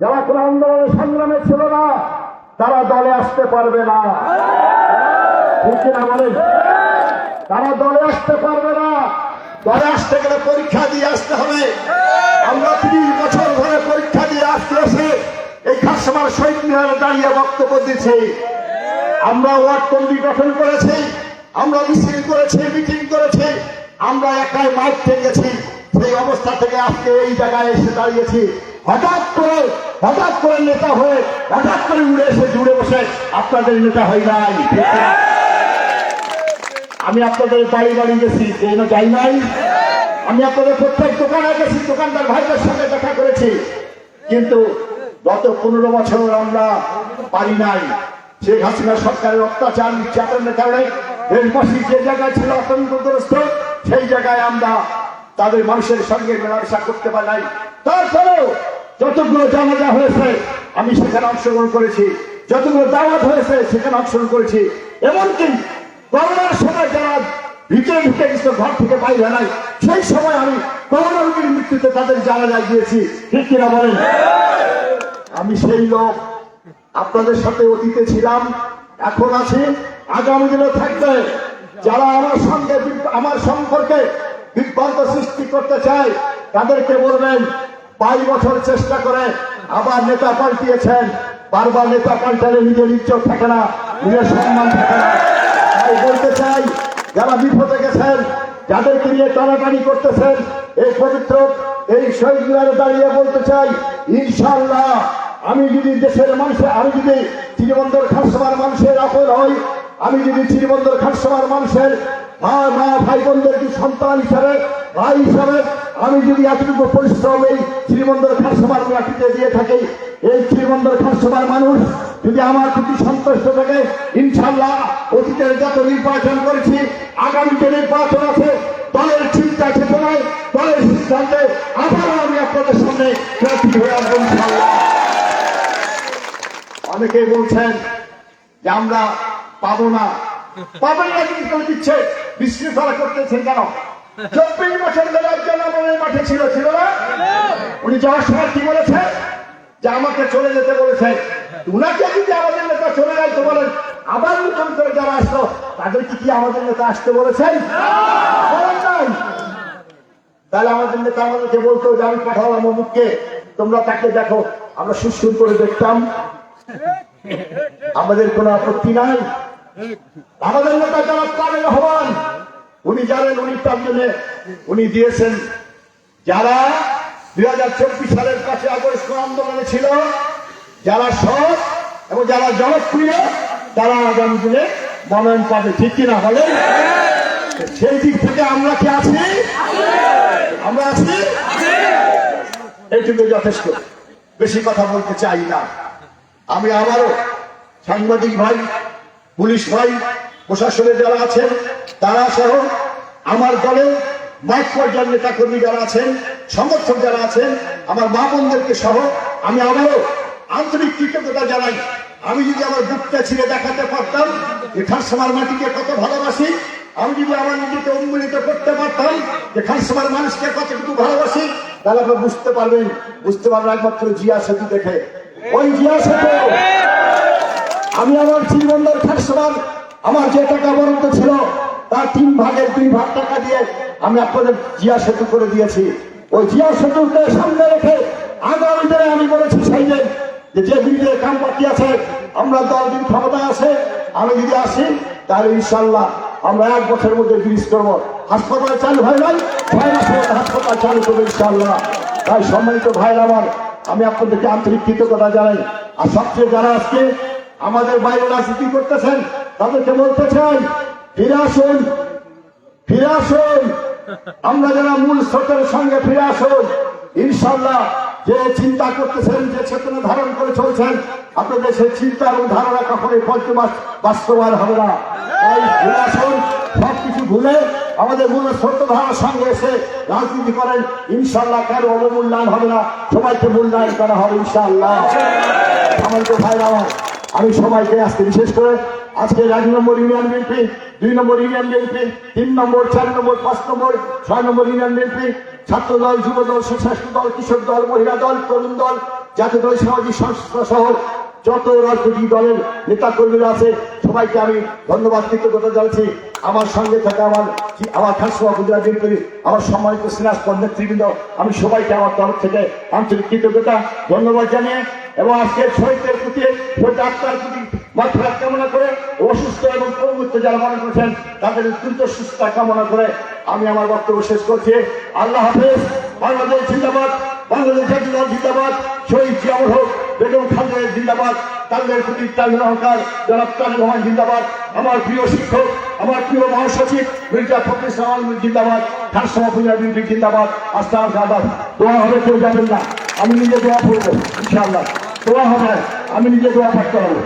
যারা কোন আন্দোলনে সংগ্রামে ছিল না, তারা দলে আসতে পারবে না। তারা দলে আসতে পারবে না। দলে আসতে গেলে পরীক্ষা দিয়ে আসতে হবে। আমরা তিরিশ বছর ধরে পরীক্ষা দিয়ে আসতে এসে এই খাসমার শহীদ মিনারে দাঁড়িয়ে বক্তব্য দিচ্ছি। আমরা ওয়ার্ড কমিটি গঠন করেছি, আমরা মিছিল করেছি, মিটিং করেছি, আমরা একাই মাইক ঠেকেছি। সেই অবস্থা থেকে আজকে এই জায়গায় এসে দাঁড়িয়েছি। হঠাৎ করে হঠাৎ করে নেতা হয়ে, হঠাৎ করে উড়ে এসে জুড়ে বসে আপনাদের নেতা হয় নাই। আমি আপনাদের বাড়ি বাড়ি গেছি এই যাই নাই। আমি আপনাদের প্রত্যেক দোকানে গেছি, দোকানদার ভাইদের সঙ্গে দেখা করেছি। কিন্তু গত পনেরো বছর আমরা পারি নাই। শেখ হাসিনা সরকারের অত্যাচার, নির্যাতনের কারণে দেশবাসী যে জায়গায় ছিল আতঙ্কগ্রস্ত সেই জায়গায় আমরা তাদের মানুষের সঙ্গে মেলামেশা করতে পারি নাই। তারপরেও যতগুলো জানাজা হয়েছে, আমি সেখানে অংশগ্রহণ করেছি। যতগুলো দাওয়াত হয়েছে, সেখানে অংশগ্রহণ করেছি। এমনকি করোনার সময় যারা ভিতরে ঢুকে গেছিল ঘর থেকে বাইরে নাই, সেই সময় আমি করোনা রোগীর মৃত্যুতে তাদের জানাজা গিয়েছি। ঠিক কিনা বলেন? আমি সেই লোক, আপনাদের সাথে অতীতে ছিলাম, এখন আছি, আগামী দিনে থাকবে। যারা আমার সঙ্গে আমার সম্পর্কে বিভ্রান্ত সৃষ্টি করতে চায়, তাদেরকে বলবেন বাইশ বছর চেষ্টা করে আবার নেতা পাল্টিয়েছেন। বারবার নেতা পাল্টালে নিজের ইজ্জত থাকে না, নিজের সম্মান থাকে না। তাই বলতে চাই, যারা বিপদে গেছেন, যাদেরকে নিয়ে টানাটানি করতেছেন, এই পবিত্র, এই শহীদ মিনারে দাঁড়িয়ে বলতে চাই ইনশাল্লাহ আমি যদি দেশের মানুষের আমি যদি শ্রীবন্দর খাসমার মানুষের আপন হই, আমি যদি শ্রীবন্দর খাসমার মানুষের মা মা, ভাই বোনদেরকে সন্তান হিসাবে, ভাই হিসাবে আমি যদি এতটুকু পরিশ্রম এই শ্রীমন্দর খাসমার মাটিতে দিয়ে থাকি, এই শ্রীমন্দর খাসমার মানুষ যদি আমার প্রতি সন্তুষ্ট থাকে ইনশাল্লাহ অতীতের যত নির্বাচন করেছি, আগামী যে নির্বাচন আছে, দলের চিন্তা চেতনায়, দলের সিদ্ধান্তে আবারও আমি আপনাদের সামনে প্রার্থী হয়ে আসব ইনশাল্লাহ অনেকেই বলছেন যে আমরা পাবো না। পাবেন না, কিন্তু দিচ্ছে। বিশৃঙ্খলা করতেছেন কেন? চব্বিশ বছর ধরে আমাদের মাঠে ছিল ছিল না? উনি যাওয়ার সময় কি বলেছে? যে আমাকে চলে যেতে বলেছে। উনাকে যদি আমাদের নেতা চলে যায়, তো বলেন, আবার নতুন করে যারা আসলো, তাদেরকে কি আমাদের নেতা আসতে বলেছেন তাহলে আমাদের নেতা আমাদেরকে বলতো, যে আমি পাঠালাম অমুককে, তোমরা তাকে দেখো, আমরা সুস্থ করে দেখতাম। আমাদের কোনো আপত্তি নাই। আমাদের নেতা যারা তাদের হবান উনি জানেন, উনি তার জন্য উনি দিয়েছেন যারা দুই হাজার চব্বিশ সালের কাছে আগস্ট আন্দোলনে ছিল, যারা সৎ এবং যারা জনপ্রিয়, তারা আগামী দিনে মনোনয়ন পাবে। ঠিক কিনা বলেন? সেই দিক থেকে আমরা কি আছি? আমরা আছি? এইটুকু যথেষ্ট। বেশি কথা বলতে চাই না। আমি আবারও সাংবাদিক ভাই, পুলিশ ভাই প্রশাসনের যারা আছেন, তারা সহ আমার দলে মাঠ পর্যায়ের নেতা কর্মী যারা আছেন, সমর্থক যারা আছেন, আমার মা বোনদেরকে সহ আমি আবারও আন্তরিক কৃতজ্ঞতা জানাই। আমি যদি আমার বুকটা ছিঁড়ে দেখাতে পারতাম যে খানসামার মাটিকে কত ভালোবাসি, আমি যদি আমার নিজেকে উন্মোলিত করতে পারতাম যে খানসামার মানুষকে কতটুকু ভালোবাসি, তাহলে আপনি বুঝতে পারবেন বুঝতে পারবেন একমাত্র জিয়া সেতু দেখে। ওই জিয়া সেতু! আমি আমার শ্রীবন্দর খাসমান আমার যে টাকা বরাদ্দ ছিল, তার তিন ভাগের দুই ভাগ টাকা দিয়ে আমি আপনাদের জিয়া সেতু করে দিয়েছি। ওই জিয়া সেতুকে সামনে রেখে আগামী দিনে আমি বলেছি সেই যে যে ব্রিজের কাম বাকি আছে, আমরা দল দিন ক্ষমতায় আছে, আমি যদি আসি, তাহলে ইনশাল্লাহ আমরা এক বছরের মধ্যে ব্রিজ করব। হাসপাতাল চালু হয় নাই? ছয় মাসের মধ্যে হাসপাতাল চালু করব ইনশাল্লাহ তাই সম্মানিত ভাইয়ের আমার, আমি আপনাদেরকে আন্তরিক কৃতজ্ঞতা জানাই। আর সবচেয়ে যারা আজকে আমাদের বাইরে রাজনীতি করতেছেন তাদেরকে বলতে চাই, ফিরে আসুন ফিরে আসুন। আমরা যারা মূল স্রোতের সঙ্গে ফিরে আসুন ইনশাল্লাহ যে চিন্তা করতেছেন, যে চেতনা ধারণ করে চলছেন, আপনাদের সেই চিন্তা এবং ধারণা কখনোই ফলতে বাস্তবায়ন হবে না। তাই ফিরে আসুন সব কিছু ভুলে আমাদের মূল সত্য ধারার সঙ্গে এসে রাজনীতি করেন। ইনশাল্লাহ কারও অবমূল্যায়ন হবে না, সবাইকে মূল্যায়ন করা হবে ইনশাল্লাহ আমার তো আমি সবাইকে আজকে বিশেষ করে আজকে এক নম্বর ইউনিয়ন বিএনপি, দুই নম্বর ইউনিয়ন বিএনপি, তিন নম্বর, চার নম্বর, পাঁচ নম্বর, ছয় নম্বর ইউনিয়ন বিএনপি ছাত্র দল যুব দল স্বেচ্ছাসেবক দল কৃষক দল মহিলা দল, তরুণ দল জাতীয় দল সামাজিক সংস্থা সহ যত রাজনৈতিক দলের নেতা কর্মীরা আছে, সবাইকে আমি ধন্যবাদ, কৃতজ্ঞতা জানাচ্ছি। আমার সঙ্গে থাকা আমার আমার খানসভা গুজরাট বিএনপির, আমার সম্মানিত সিনাস নেতৃবৃন্দ আমি সবাইকে আমার তরফ থেকে আন্তরিক কৃতজ্ঞতা, ধন্যবাদ জানিয়ে, এবং আজকে শহীদদের প্রতি, শহীদ আত্মার প্রতি মাত্রা কামনা করে অসুস্থ এবং পঙ্গুত্ব যারা মনে করছেন তাদের দ্রুত সুস্থতা কামনা করে আমি আমার বক্তব্য শেষ করছি। আল্লাহ হাফেজ, বাংলাদেশ জিন্দাবাদ, বাংলাদেশ জাতীয় জিন্দাবাদ, শহীদ জিয়াউল হোক, বেগম খালেদের জিন্দাবাদ, তাদের প্রতি তাদের অহংকার জনাব তারেক রহমান জিন্দাবাদ, আমার প্রিয় শিক্ষক, আমার প্রিয় মহাসচিব, মির্জা ফখরুল ইসলাম জিন্দাবাদ খান সমাপূজা বিএনপি জিন্দাবাদ আস্থা আদাবাদ দোয়া হবে, কেউ যাবেন না। আমি নিজে দোয়া করব, ইনশাআল্লাহ। দোয়া হবে, আমি নিজে দোয়া করতে হবে